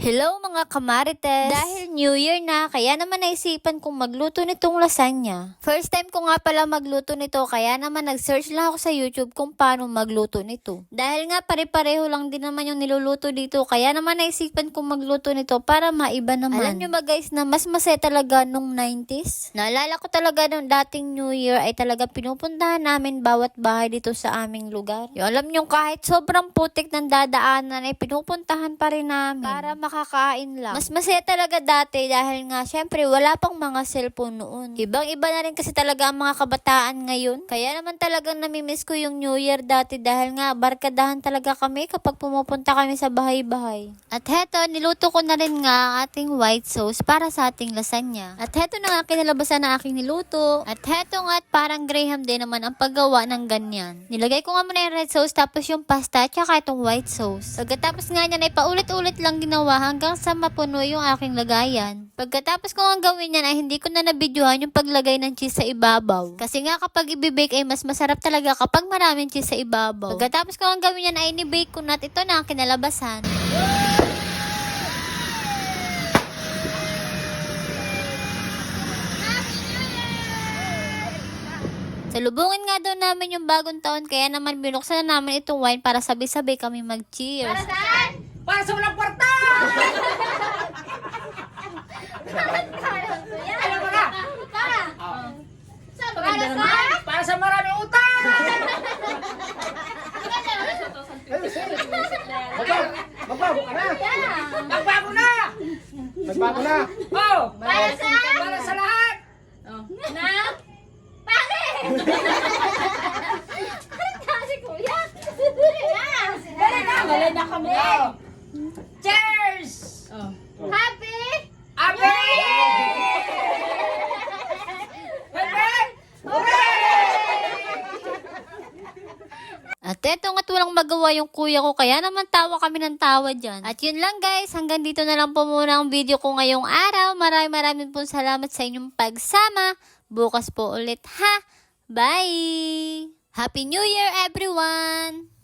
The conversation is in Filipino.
Hello mga kamarites! Dahil New Year na, kaya naman naisipan kong magluto nitong lasagna. First time ko nga pala magluto nito, kaya naman nag-search lang ako sa YouTube kung paano magluto nito. Dahil nga pare-pareho lang din naman yung niluluto dito, kaya naman naisipan kong magluto nito para maiba naman. Alam nyo ba guys na mas masaya talaga nung 90s? Naalala ko talaga nung dating New Year ay talaga pinupuntahan namin bawat bahay dito sa aming lugar. Yung alam nyo kahit sobrang putik ng dadaanan ay pinupuntahan pa rin namin. Para makakain lang. Mas masaya talaga dati dahil nga syempre wala pang mga cellphone noon. Ibang iba na rin kasi talaga ang mga kabataan ngayon. Kaya naman talagang namimiss ko yung New Year dati dahil nga barkadahan talaga kami kapag pumupunta kami sa bahay-bahay. At heto, niluto ko na rin nga ating white sauce para sa ating lasagna. At heto na nga kinalabasan na aking niluto. At heto nga at parang graham din naman ang paggawa ng ganyan. Nilagay ko nga muna yung red sauce tapos yung pasta at saka itong white sauce. Pagkatapos nga niyan ay paulit-ulit lang ginawa hanggang sa mapuno yung aking lagayan. Pagkatapos ko nga gawin yan ay hindi ko na nabidyohan yung paglagay ng cheese sa ibabaw. Kasi nga kapag ibibake ay mas masarap talaga kapag maraming cheese sa ibabaw. Pagkatapos ko nga gawin yan ay inibake ko na at ito na ang kinalabasan. Salubungin nga daw namin yung bagong taon kaya naman binuksan na namin itong wine para sabay-sabay kami mag-cheers. Para sa walang kwarta! Alam mo na! Para sa? Para sa maraming utang! Magbago ka na! Magbago na! Magbago na! Oh! Para sa? Para sa lahat! Na? Bakit? Kasi kuya. Dali na. Dali na. Dali na kami. Oh. Cheers! Happy? Abe! Abe! At eto nga't walang magawa yung kuya ko, kaya naman tawa kami ng tawa dyan. At yun lang guys, hanggang dito na lang po muna ang video ko ngayong araw. Maraming maraming po salamat sa inyong pagsama. Bukas po ulit ha. Bye! Happy New Year everyone!